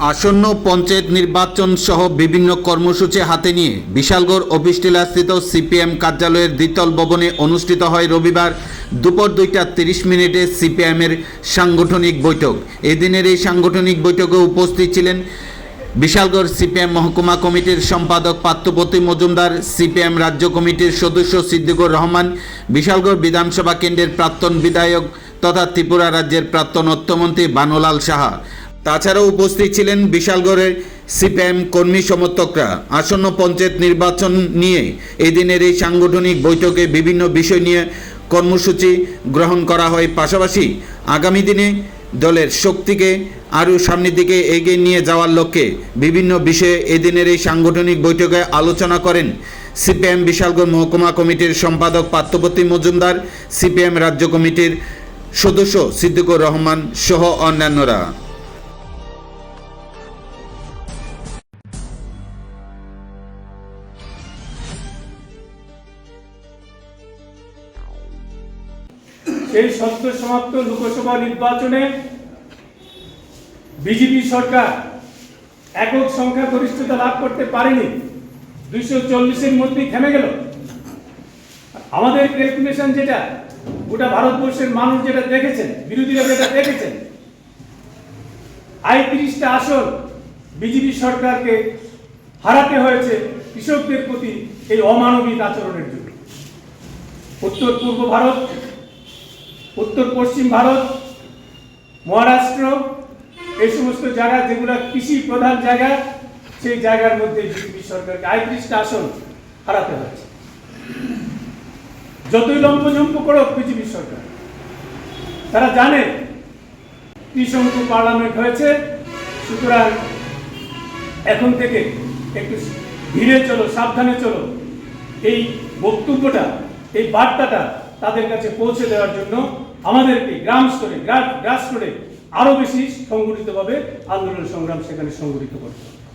আসন্ন পঞ্চায়েত নির্বাচন সহ বিভিন্ন কর্মসূচি হাতে নিয়ে বিশালগড় অফিস টিলাস্থিত সিপিএম কার্যালয়ের দ্বিতল ভবনে অনুষ্ঠিত হয় রবিবার দুপুর দুইটা তিরিশ মিনিটে সিপিএমের সাংগঠনিক বৈঠক। এদিনের এই সাংগঠনিক বৈঠকে উপস্থিত ছিলেন বিশালগড় সিপিএম মহকুমা কমিটির সম্পাদক পার্থপতি মজুমদার, সিপিএম রাজ্য কমিটির সদস্য সিদ্দিকুর রহমান, বিশালগড় বিধানসভা কেন্দ্রের প্রাক্তন বিধায়ক তথা ত্রিপুরা রাজ্যের প্রাক্তন অর্থমন্ত্রী বানুলাল সাহা। তাছাড়াও উপস্থিত ছিলেন বিশালগড়ের সিপিএম কর্মী সমর্থকরা। আসন্ন পঞ্চায়েত নির্বাচন নিয়ে এদিনের এই সাংগঠনিক বৈঠকে বিভিন্ন বিষয় নিয়ে কর্মসূচি গ্রহণ করা হয়। পাশাপাশি আগামী দিনে দলের শক্তিকে আরও সামনের দিকে এগিয়ে নিয়ে যাওয়ার লক্ষ্যে বিভিন্ন বিষয়ে এদিনের এই সাংগঠনিক বৈঠকে আলোচনা করেন সিপিএম বিশালগড় মহকুমা কমিটির সম্পাদক পার্থপতি মজুমদার, সিপিএম রাজ্য কমিটির সদস্য সিদ্দিকুর রহমান সহ অন্যান্যরা। সেই সদ্য সমাপ্ত লোকসভা নির্বাচনে বিজেপি সরকার একক সংখ্যা গরিষ্ঠতা লাভ করতে পারেনি। দুইশো চল্লিশের মধ্যেই থেমে গেল। আমাদের ক্যালকুলেশন যেটা, গোটা ভারতবর্ষের মানুষ যেটা দেখেছেন, বিরোধীরা যেটা দেখেছেন, আইত্রিশটা আসন বিজেপি সরকারকে হারাতে হয়েছে কৃষকদের প্রতি এই অমানবিক আচরণের জন্য। উত্তর পূর্ব ভারত উত্তর, পশ্চিম ভারত, মহারাষ্ট্র, এই সমস্ত জায়গা যেগুলো কৃষি প্রধান জায়গা, সেই জায়গার মধ্যে বিজেপি সরকারকে আইত্রিশটা আসন হারাতে হয়েছে যতই লম্পজম্প করুক বিজেপি সরকার, তারা জানে ত্রিশঙ্কু পার্লামেন্ট হয়েছে, সুতরাং এখন থেকে একটু ধীরে চলো, সাবধানে চলো। এই বক্তব্যটা, এই বার্তাটা তাদের কাছে পৌঁছে দেওয়ার জন্য আমাদেরকে গ্রাম স্তরে গ্রাস স্তরে আরও বেশি সংগঠিতভাবে আন্দোলন সংগ্রাম সেখানে সংগঠিত করতে হবে।